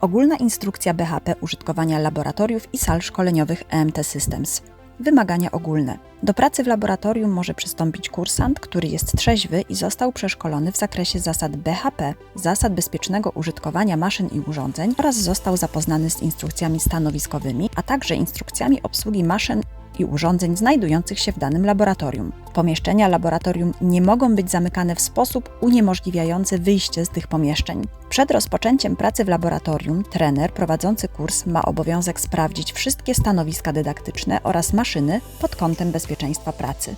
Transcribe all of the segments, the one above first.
Ogólna instrukcja BHP użytkowania laboratoriów i sal szkoleniowych EMT Systems. Wymagania ogólne. Do pracy w laboratorium może przystąpić kursant, który jest trzeźwy i został przeszkolony w zakresie zasad BHP, zasad bezpiecznego użytkowania maszyn i urządzeń oraz został zapoznany z instrukcjami stanowiskowymi, a także instrukcjami obsługi maszyn i urządzeń znajdujących się w danym laboratorium. Pomieszczenia laboratorium nie mogą być zamykane w sposób uniemożliwiający wyjście z tych pomieszczeń. Przed rozpoczęciem pracy w laboratorium trener prowadzący kurs ma obowiązek sprawdzić wszystkie stanowiska dydaktyczne oraz maszyny pod kątem bezpieczeństwa pracy.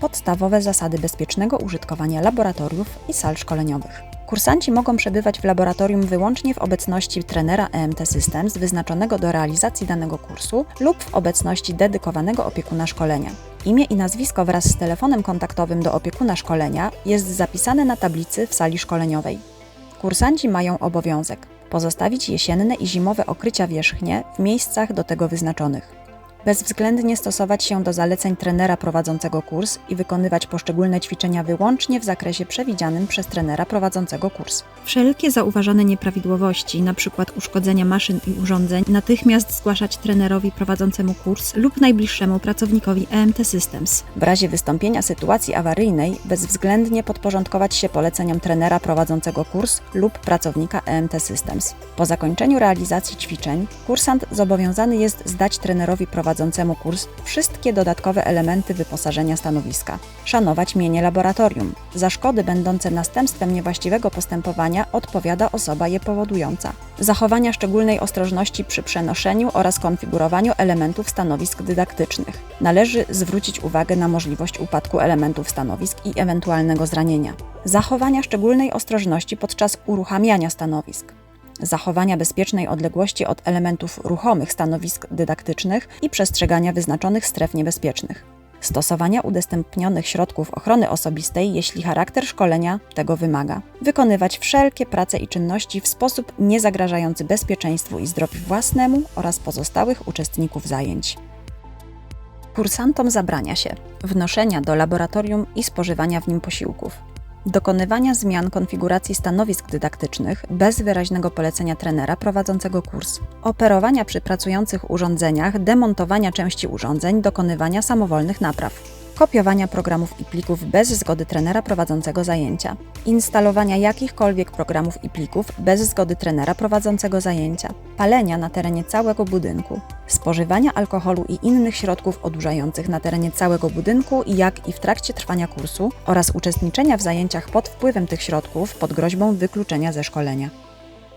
Podstawowe zasady bezpiecznego użytkowania laboratoriów i sal szkoleniowych. Kursanci mogą przebywać w laboratorium wyłącznie w obecności trenera EMT Systems wyznaczonego do realizacji danego kursu lub w obecności dedykowanego opiekuna szkolenia. Imię i nazwisko wraz z telefonem kontaktowym do opiekuna szkolenia jest zapisane na tablicy w sali szkoleniowej. Kursanci mają obowiązek pozostawić jesienne i zimowe okrycia wierzchnie w miejscach do tego wyznaczonych bezwzględnie stosować się do zaleceń trenera prowadzącego kurs i wykonywać poszczególne ćwiczenia wyłącznie w zakresie przewidzianym przez trenera prowadzącego kurs. Wszelkie zauważone nieprawidłowości, np. uszkodzenia maszyn i urządzeń, natychmiast zgłaszać trenerowi prowadzącemu kurs lub najbliższemu pracownikowi EMT Systems. W razie wystąpienia sytuacji awaryjnej bezwzględnie podporządkować się poleceniom trenera prowadzącego kurs lub pracownika EMT Systems. Po zakończeniu realizacji ćwiczeń, kursant zobowiązany jest zdać trenerowi prowadzącemu prowadzącemu kurs wszystkie dodatkowe elementy wyposażenia stanowiska. Szanować mienie laboratorium. Za szkody będące następstwem niewłaściwego postępowania odpowiada osoba je powodująca. Zachowania szczególnej ostrożności przy przenoszeniu oraz konfigurowaniu elementów stanowisk dydaktycznych. Należy zwrócić uwagę na możliwość upadku elementów stanowisk i ewentualnego zranienia. Zachowania szczególnej ostrożności podczas uruchamiania stanowisk zachowania bezpiecznej odległości od elementów ruchomych stanowisk dydaktycznych i przestrzegania wyznaczonych stref niebezpiecznych. Stosowania udostępnionych środków ochrony osobistej, jeśli charakter szkolenia tego wymaga. Wykonywać wszelkie prace i czynności w sposób niezagrażający bezpieczeństwu i zdrowiu własnemu oraz pozostałych uczestników zajęć. Kursantom zabrania się wnoszenia do laboratorium i spożywania w nim posiłków, dokonywania zmian konfiguracji stanowisk dydaktycznych bez wyraźnego polecenia trenera prowadzącego kurs, operowania przy pracujących urządzeniach, demontowania części urządzeń, dokonywania samowolnych napraw kopiowania programów i plików bez zgody trenera prowadzącego zajęcia, instalowania jakichkolwiek programów i plików bez zgody trenera prowadzącego zajęcia, palenia na terenie całego budynku, spożywania alkoholu i innych środków odurzających na terenie całego budynku, jak i w trakcie trwania kursu oraz uczestniczenia w zajęciach pod wpływem tych środków pod groźbą wykluczenia ze szkolenia.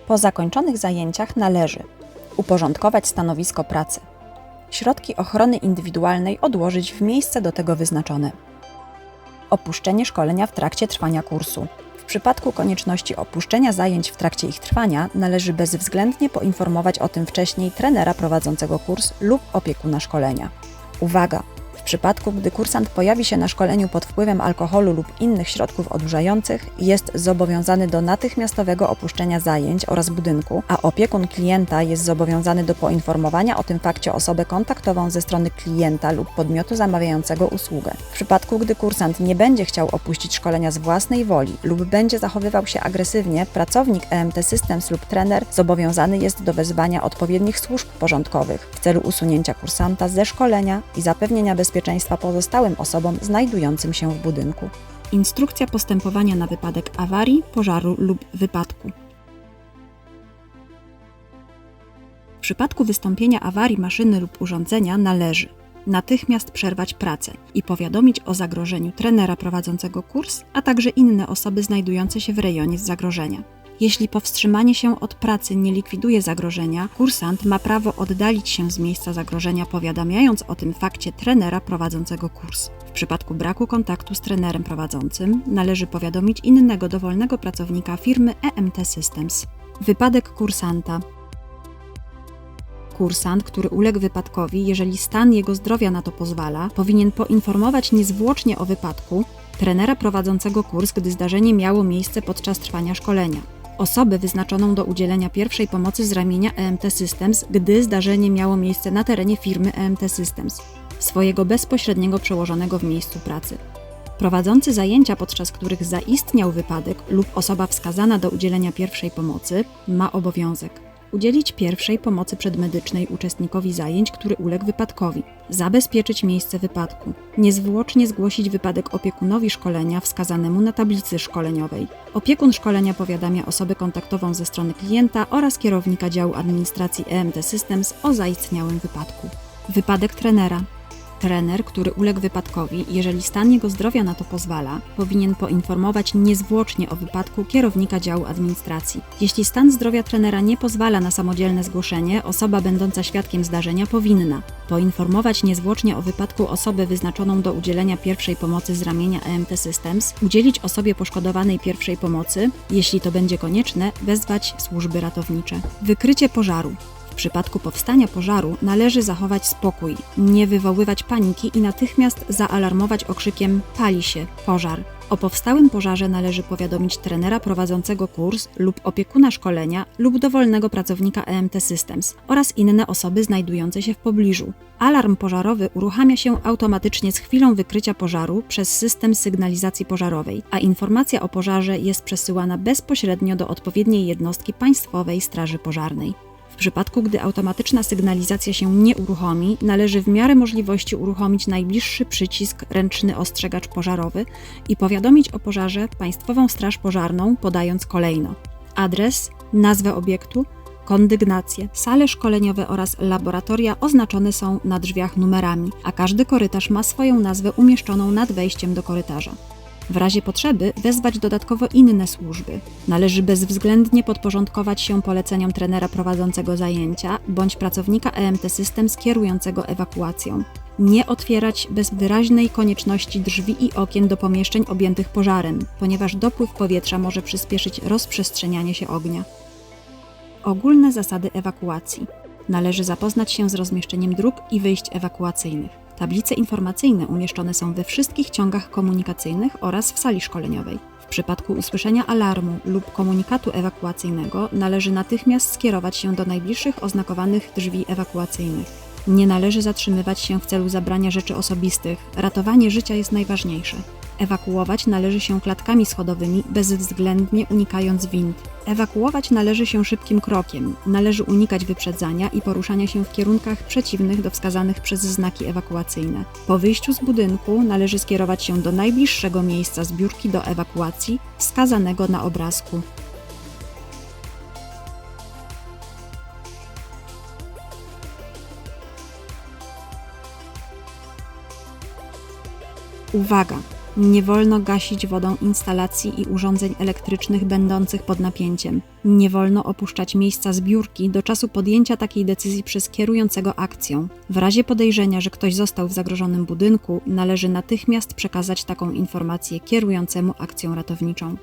Po zakończonych zajęciach należy uporządkować stanowisko pracy, środki ochrony indywidualnej odłożyć w miejsce do tego wyznaczone. Opuszczenie szkolenia w trakcie trwania kursu. W przypadku konieczności opuszczenia zajęć w trakcie ich trwania należy bezwzględnie poinformować o tym wcześniej trenera prowadzącego kurs lub opiekuna szkolenia. Uwaga! W przypadku, gdy kursant pojawi się na szkoleniu pod wpływem alkoholu lub innych środków odurzających, jest zobowiązany do natychmiastowego opuszczenia zajęć oraz budynku, a opiekun klienta jest zobowiązany do poinformowania o tym fakcie osobę kontaktową ze strony klienta lub podmiotu zamawiającego usługę. W przypadku, gdy kursant nie będzie chciał opuścić szkolenia z własnej woli lub będzie zachowywał się agresywnie, pracownik EMT Systems lub trener zobowiązany jest do wezwania odpowiednich służb porządkowych w celu usunięcia kursanta ze szkolenia i zapewnienia bezpieczeństwa bezpieczeństwa pozostałym osobom znajdującym się w budynku. Instrukcja postępowania na wypadek awarii, pożaru lub wypadku. W przypadku wystąpienia awarii maszyny lub urządzenia należy natychmiast przerwać pracę i powiadomić o zagrożeniu trenera prowadzącego kurs, a także inne osoby znajdujące się w rejonie zagrożenia. Jeśli powstrzymanie się od pracy nie likwiduje zagrożenia, kursant ma prawo oddalić się z miejsca zagrożenia, powiadamiając o tym fakcie trenera prowadzącego kurs. W przypadku braku kontaktu z trenerem prowadzącym należy powiadomić innego dowolnego pracownika firmy EMT Systems. Wypadek kursanta kursant, który uległ wypadkowi, jeżeli stan jego zdrowia na to pozwala, powinien poinformować niezwłocznie o wypadku trenera prowadzącego kurs, gdy zdarzenie miało miejsce podczas trwania szkolenia osobę wyznaczoną do udzielenia pierwszej pomocy z ramienia EMT Systems, gdy zdarzenie miało miejsce na terenie firmy EMT Systems, swojego bezpośredniego przełożonego w miejscu pracy. Prowadzący zajęcia, podczas których zaistniał wypadek lub osoba wskazana do udzielenia pierwszej pomocy, ma obowiązek Udzielić pierwszej pomocy przedmedycznej uczestnikowi zajęć, który uległ wypadkowi. Zabezpieczyć miejsce wypadku. Niezwłocznie zgłosić wypadek opiekunowi szkolenia wskazanemu na tablicy szkoleniowej. Opiekun szkolenia powiadamia osobę kontaktową ze strony klienta oraz kierownika działu administracji EMT Systems o zaistniałym wypadku. Wypadek trenera. Trener, który uległ wypadkowi, jeżeli stan jego zdrowia na to pozwala, powinien poinformować niezwłocznie o wypadku kierownika działu administracji. Jeśli stan zdrowia trenera nie pozwala na samodzielne zgłoszenie, osoba będąca świadkiem zdarzenia powinna poinformować niezwłocznie o wypadku osobę wyznaczoną do udzielenia pierwszej pomocy z ramienia EMT Systems, udzielić osobie poszkodowanej pierwszej pomocy, jeśli to będzie konieczne, wezwać służby ratownicze. Wykrycie pożaru. W przypadku powstania pożaru należy zachować spokój, nie wywoływać paniki i natychmiast zaalarmować okrzykiem pali się, pożar. O powstałym pożarze należy powiadomić trenera prowadzącego kurs lub opiekuna szkolenia lub dowolnego pracownika EMT Systems oraz inne osoby znajdujące się w pobliżu. Alarm pożarowy uruchamia się automatycznie z chwilą wykrycia pożaru przez system sygnalizacji pożarowej, a informacja o pożarze jest przesyłana bezpośrednio do odpowiedniej jednostki Państwowej Straży Pożarnej. Przypadku, gdy automatyczna sygnalizacja się nie uruchomi, należy w miarę możliwości uruchomić najbliższy przycisk ręczny ostrzegacz pożarowy i powiadomić o pożarze Państwową Straż Pożarną, podając kolejno adres, nazwę obiektu, kondygnację. Sale szkoleniowe oraz laboratoria oznaczone są na drzwiach numerami, a każdy korytarz ma swoją nazwę umieszczoną nad wejściem do korytarza. W razie potrzeby wezwać dodatkowo inne służby. Należy bezwzględnie podporządkować się poleceniom trenera prowadzącego zajęcia bądź pracownika EMT Systems kierującego ewakuacją. Nie otwierać bez wyraźnej konieczności drzwi i okien do pomieszczeń objętych pożarem, ponieważ dopływ powietrza może przyspieszyć rozprzestrzenianie się ognia. Ogólne zasady ewakuacji. Należy zapoznać się z rozmieszczeniem dróg i wyjść ewakuacyjnych. Tablice informacyjne umieszczone są we wszystkich ciągach komunikacyjnych oraz w sali szkoleniowej. W przypadku usłyszenia alarmu lub komunikatu ewakuacyjnego należy natychmiast skierować się do najbliższych oznakowanych drzwi ewakuacyjnych. Nie należy zatrzymywać się w celu zabrania rzeczy osobistych. Ratowanie życia jest najważniejsze. Ewakuować należy się klatkami schodowymi, bezwzględnie unikając wind. Ewakuować należy się szybkim krokiem. Należy unikać wyprzedzania i poruszania się w kierunkach przeciwnych do wskazanych przez znaki ewakuacyjne. Po wyjściu z budynku należy skierować się do najbliższego miejsca zbiórki do ewakuacji, wskazanego na obrazku. Uwaga! Nie wolno gasić wodą instalacji i urządzeń elektrycznych będących pod napięciem. Nie wolno opuszczać miejsca zbiórki do czasu podjęcia takiej decyzji przez kierującego akcją. W razie podejrzenia, że ktoś został w zagrożonym budynku, należy natychmiast przekazać taką informację kierującemu akcją ratowniczą.